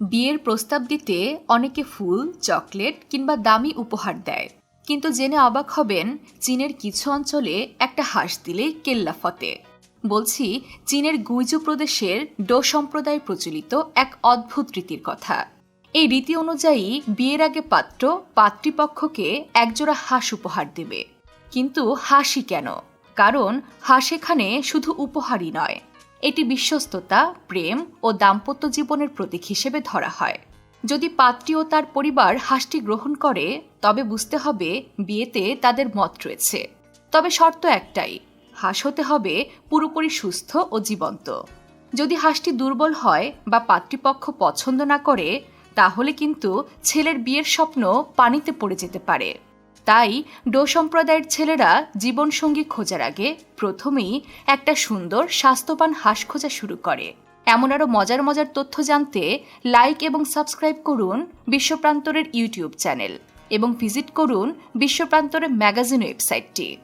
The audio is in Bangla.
বিয়ের প্রস্তাব দিতে অনেকে ফুল, চকলেট কিংবা দামি উপহার দেয়। কিন্তু জেনে অবাক হবেন, চীনের কিছু অঞ্চলে একটা হাঁস দিলেই কেল্লা ফতে। বলছি, চীনের গুইজু প্রদেশের ডো সম্প্রদায় প্রচলিত এক অদ্ভুত রীতির কথা। এই রীতি অনুযায়ী বিয়ের আগে পাত্র পাত্রীপক্ষকে একজোড়া হাঁস উপহার দেবে। কিন্তু হাসি কেন? কারণ হাঁস এখানে শুধু উপহারই নয়। এটি বিশ্বস্ততা, প্রেম ও দাম্পত্য জীবনের প্রতীক হিসেবে ধরা হয়। যদি পাত্রী ও তার পরিবার হাঁসটি গ্রহণ করে, তবে বুঝতে হবে বিয়েতে তাদের মত রয়েছে। তবে শর্ত একটাই, হাঁস হতে হবে পুরোপুরি সুস্থ ও জীবন্ত। যদি হাঁসটি দুর্বল হয় বা পাত্রীপক্ষ পছন্দ না করে, তাহলে কিন্তু ছেলের বিয়ের স্বপ্ন পানিতে পড়ে যেতে পারে। তাই ডো সম্প্রদায়ের ছেলেরা জীবনসঙ্গী খোঁজার আগে প্রথমেই একটা সুন্দর, স্বাস্থ্যবান হাঁস খোঁজা শুরু করে। এমন আরও মজার মজার তথ্য জানতে লাইক এবং সাবস্ক্রাইব করুন বিশ্বপ্রান্তরের ইউটিউব চ্যানেল এবং ভিজিট করুন বিশ্বপ্রান্তরের ম্যাগাজিন ওয়েবসাইটটি